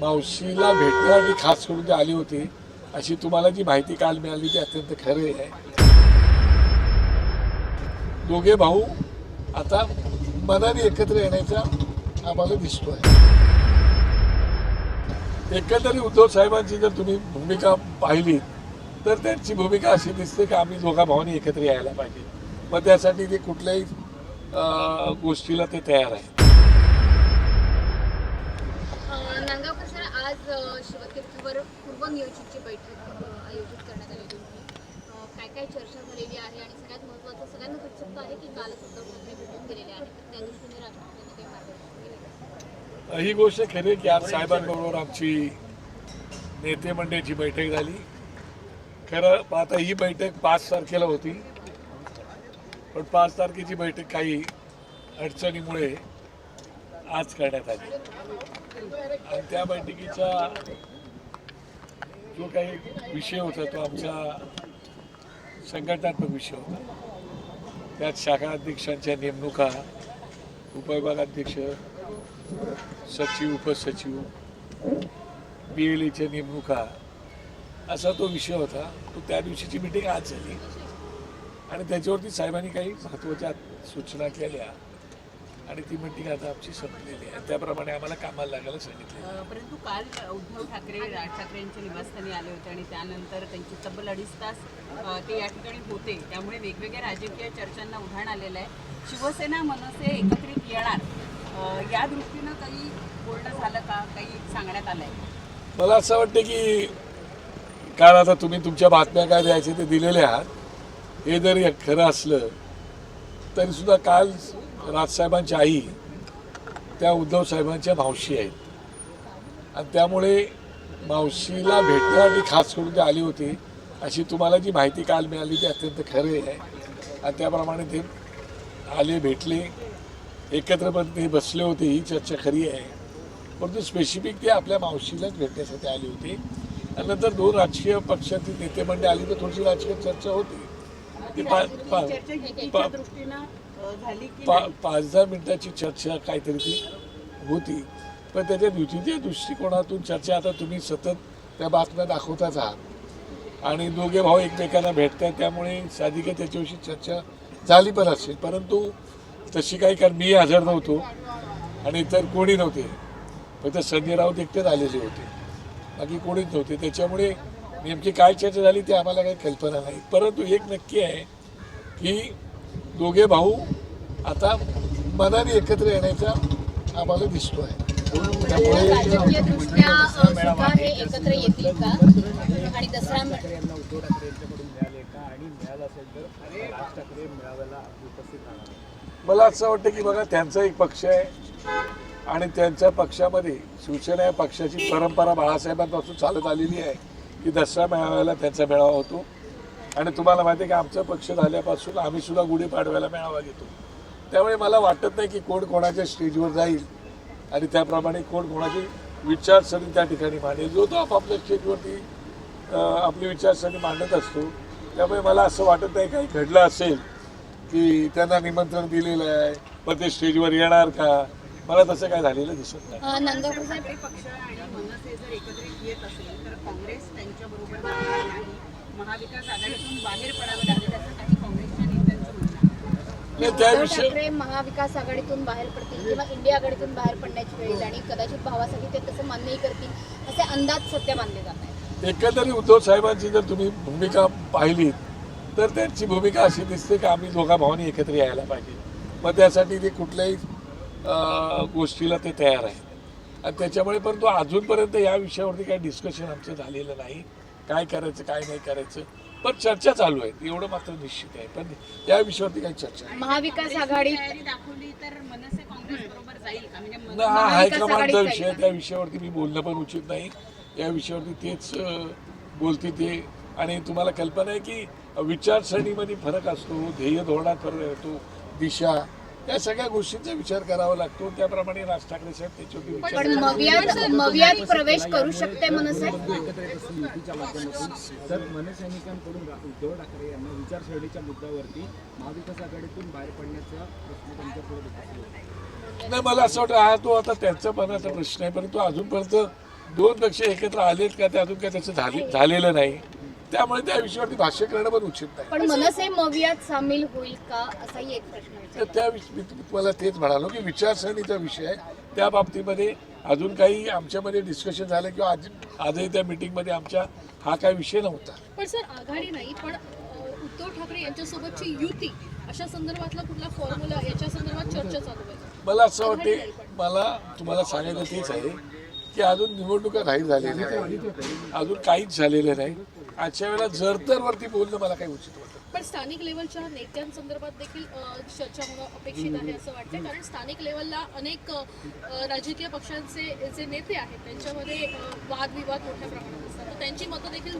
मावशीला भेटण्यासाठी खास करून ते आली होती. अशी तुम्हाला जी माहिती काल मिळाली ती अत्यंत खरे आहे. दोघे भाऊ आता मनाने एकत्र येण्याचा आम्हाला दिसतोय. एकंदरीत उद्धव साहेबांची जर तुम्ही भूमिका पाहिली तर त्यांची भूमिका अशी दिसते की आम्ही दोघा भावाने एकत्र यायला पाहिजे. मग त्यासाठी ते कुठल्याही गोष्टीला ते तयार आहे अ, नांदगावकर सर आज अ, शिवतीर्थवर पूर्वनियोजितची बैठक अ, आयोजित करण्यात आलेली होती अ, काय काय चर्चा झालेली आहे आणि सगळ्यात महत्त्वाचं सगळ्यांना उत्सुकता आहे की कालच उद्धव ठाकरे भेटून गेलेले आहेत तर त्या दृष्टीने राष्ट्रपतींनी काही मार्गदर्शन केलं आहे. ही गोष्ट खरी की आज साहेबांबरोबर आमची नेते मंडळाची बैठक झाली. खरं आता ही बैठक पाच तारखेला होती. पण पाच तारखेची बैठक काही अडचणीमुळे आज करण्यात आली. आणि त्या बैठकीचा जो काही विषय होता तो आमचा संघटनात्मक विषय होता. त्यात शाखा अध्यक्षांच्या नेमणुका उपविभागाध्यक्ष सचिव उपसचिव बी एल एच्या नेमणुका असा तो विषय होता. तो त्या दिवशीची मिटिंग आज झाली. आणि त्याच्यावरती साहेबांनी काही महत्त्वाच्या सूचना केल्या. आणि ती मिटिंग आता आमची संपलेली आहे. त्याप्रमाणे आम्हाला कामाला लागायला सांगितलं. परंतु काल उद्धव ठाकरे राज ठाकरे यांच्या निवासस्थानी आले होते आणि त्यानंतर त्यांची तब्बल अडीच तास ते या ठिकाणी होते. त्यामुळे वेगवेगळ्या राजकीय चर्चांना उधाण आलेलं आहे. शिवसेना मनसे एकत्रित येणार. या दृष्टीनं काही बोलणं झालं का? काही सांगण्यात आलंय? मला असं वाटतं की काल आता तुम्ही तुमच्या बातम्या काय द्यायच्या ते दिलेल्या आहात. हे जरी खरं असलं तरी सुद्धा काल राजसाहेबांची आई त्या उद्धव साहेबांच्या मावशी आहेत. आणि त्यामुळे मावशीला भेटण्यासाठी खास करून ते आली होती अशी तुम्हाला जी माहिती काल मिळाली ती अत्यंत खरे आहे. आणि त्याप्रमाणे ते आले भेटले. एकत्रपणे ते बसले होते ही चर्चा खरी आहे. परंतु स्पेसिफिक ते आपल्या मावशीलाच भेटण्यासाठी आली होती. आणि नंतर दोन राजकीय पक्षातील नेते मंडळी आली तर थोडीशी राजकीय चर्चा होती. ती? पाच दहा मिनिटाची चर्चा काहीतरी ती होती. पण त्याच्या युतीच्या दृष्टिकोनातून चर्चा आता तुम्ही सतत त्या बातम्या दाखवताच आहात. आणि दोघे भाऊ एकमेकांना भेटतात त्यामुळे साधिक त्याच्याविषयी चर्चा झाली पण असेल. परंतु तशी काही कारण मी हजर नव्हतो आणि इतर कोणी नव्हते. फक्त संजय राऊत एकटेच आलेले होते. बाकी कोणीच नव्हते. त्याच्यामुळे नेमकी काय चर्चा झाली ते आम्हाला काही कल्पना नाही. परंतु एक नक्की आहे की दोघे भाऊ आता मनाने एकत्र येण्याचा आम्हाला दिसतो आहे त्यामुळे एकत्र येतील का आणि दसरा ठाकरे यांना उद्धव ठाकरे यांच्याकडून मिळाले का आणि मिळालं असेल तर राज ठाकरे मेळाव्याला उपस्थित राहणार मला असं वाटतं की बघा त्यांचा एक पक्ष आहे आणि त्यांच्या पक्षामध्ये शिवसेना या पक्षाची परंपरा बाळासाहेबांपासून चालत आलेली आहे की दसरा मेळाव्याला त्यांचा मेळावा होतो. आणि तुम्हाला माहिती आहे की आमचा पक्ष झाल्यापासून आम्ही सुद्धा गुढीपाडव्याला मेळावा घेतो. त्यामुळे मला वाटत नाही की कोण कोणाच्या स्टेजवर जाईल आणि त्याप्रमाणे कोण कोणाची विचारसरणी त्या ठिकाणी मांडेल जो तो आपापल्या स्टेजवरती आपली विचारसरणी मांडत असतो. त्यामुळे मला असं वाटत नाही काही घडलं असेल. की त्यांना निमंत्रण दिलेलं आहे. पण ते स्टेजवर येणार का? मला तसं काय झालेलं दिसत नाही. त्याविषयी ठाकरे महाविकास आघाडीतून बाहेर पडतील किंवा इंडिया आघाडीतून बाहेर पडण्याची वेळ येईल आणि कदाचित भावासाठी ते तसं मान्यही करतील असे अंदाज सध्या मानले जात आहेत एकंदरीत उद्धव साहेबांची जर तुम्ही भूमिका पाहिली तर त्यांची भूमिका अशी दिसते की आम्ही दोघा भावांनी एकत्र यायला पाहिजे. मग त्यासाठी ते कुठल्याही अं, गोष्टीला ते तयार आहेत. आणि त्याच्यामुळे परंतु अजूनपर्यंत या विषयावरती काही डिस्कशन आमचं झालेलं नाही. काय करायचं काय नाही करायचं. पण चर्चा चालू आहे. एवढं मात्र निश्चित आहे. पण या विषयावरती काही चर्चा. महाविकास आघाडी दाखवली तर मनसे काँग्रेस बरोबर जाईल म्हणजे हा हायकमांडचा विषय. त्या विषयावरती मी बोलणं पण उचित नाही. या विषयावरती तेच बोलते ते. आणि तुम्हाला कल्पना आहे की विचारसरणीमध्ये फरक असतो ध्येय धोरणात फरक असतो दिशा या सगळ्या गोष्टींचा विचार करावा लागतो. त्याप्रमाणे राज ठाकरे साहेब त्याच्यावरती विचार पण मवियात मवियात प्रवेश करू शकते येत तर मनसैनिकांकडून उद्धव ठाकरे यांना विचारसरणीच्या मुद्द्यावरती महाविकास आघाडीतून बाहेर पडण्याचा प्रश्न त्यांच्या पुढे येत असेल नाही मला असं वाटतं हा तो आता त्यांचा मनाचा प्रश्न आहे परंतु अजूनपर्यंत दोन पक्ष एकत्र आलेत का ते अजून काय त्याचं झाले झालेलं नाही. त्यामुळे त्या विषयावरती भाष्य करणं पण उचित नाही. पण मनसे मवियात सामील होईल का? असाही एक प्रश्न तर. त्या विष- मी तुम्हाला तेच म्हणालो की विचारसरणीचा विषय आहे. त्या बाबतीमध्ये अजून काही आमच्यामध्ये डिस्कशन झालं किंवा आज आजही त्या मिटिंगमध्ये आमच्या हा काय विषय नव्हता. पण सर आघाडी नाही पण अ, उद्धव ठाकरे यांच्यासोबतची युती अशा संदर्भातला कुठला फॉर्म्युला याच्या संदर्भात चर्चा चालू आहे. मला असं वाटते मला तुम्हाला सांगायचं तेच आहे की अजून निवडणुका जाहीर झालेल्या नाही अजून काहीच झालेलं नाही. आजच्या वेळेला जरतरवरती बोलणं मला काही उचित वाटत पण स्थानिक लेवलच्या नेत्यांसंदर्भात देखील अ, चर्चा होणं अपेक्षित आहे असं वाटतं कारण स्थानिक लेवलला अनेक अ, राजकीय पक्षांचे जे नेते आहेत त्यांच्यामध्ये अ, वादविवाद मोठ्या प्रमाणात असतात. तर त्यांची मतं देखील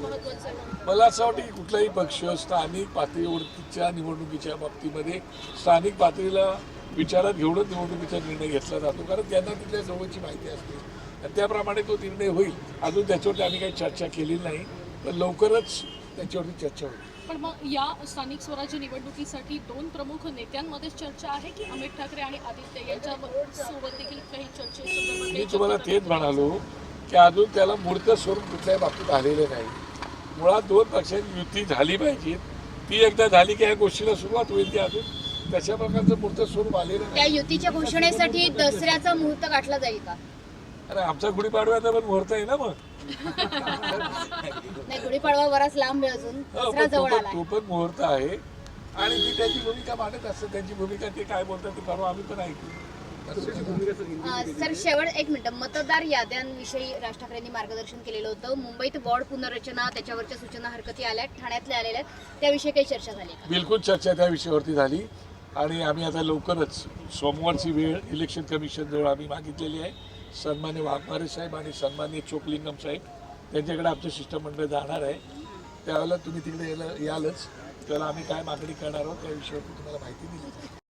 महत्वाचं आहे. मला असं वाटतं की कुठलाही पक्ष स्थानिक पातळीवरतीच्या निवडणुकीच्या बाबतीमध्ये स्थानिक पातळीला विचारात घेऊनच निवडणुकीचा निर्णय घेतला जातो. कारण त्यांना तिथल्या जवळची माहिती असते. आणि त्याप्रमाणे तो निर्णय होईल. अजून त्याच्यावरती आम्ही काही चर्चा केली नाही. लवकरच त्याच्यावरती चर्चा होईल. पण मग या स्थानिक स्वराज्य निवडणुकीसाठी दोन प्रमुख नेत्यांमध्येच चर्चा आहे की अमित ठाकरे आणि आदित्य यांच्या सोबत देखील काही चर्चेसंदर्भात मी तुम्हाला चर्चा तेच म्हणालो की अजून त्याला मूर्त स्वरूप कुठल्याही बाबतीत आलेलं नाही. मुळात दोन पक्षांची युती झाली पाहिजे. ती एकदा झाली की या गोष्टीला सुरुवात होईल की अजून. तशा प्रकारचं मूर्त स्वरूप आलेलं त्या नाही युतीच्या घोषणेसाठी दसऱ्याचा मुहूर्त गाठला जाईल का? अरे आमचा गुढीपाडव्याचा पण मुहूर्त आहे ना मग. नाही गुढीपाडवा बराच लांब आहे अजून. हो, दसरा जवळ तो पण मुहूर्त आहे. आणि ती त्याची भूमिका मांडत असते. त्यांची भूमिका ते काय बोलतात ते परवा आम्ही पण ऐकू सर शेवट एक मिनिट. मतदार याद्यांविषयी राज ठाकरेंनी मार्गदर्शन केलेलं होतं. मुंबईत वॉर्ड पुनर्रचना त्याच्यावरच्या सूचना हरकती आल्या ठाण्यातल्या आलेल्या आहेत. त्याविषयी काही चर्चा झाली का? बिलकुल चर्चा त्या विषयावरती झाली. आणि आम्ही आता लवकरच सोमवारची वेळ इलेक्शन कमिशनजवळ आम्ही मागितलेली आहे. सन्मान्य वाघमारे साहेब आणि सन्मान्य चोकलिंगम साहेब त्यांच्याकडे आमचं शिष्टमंडळ जाणार आहे. त्यावेळेला तुम्ही तिकडे यायला यालच. त्याला आम्ही काय मागणी करणार आहोत त्या विषयावरती तुम्हाला माहिती दिली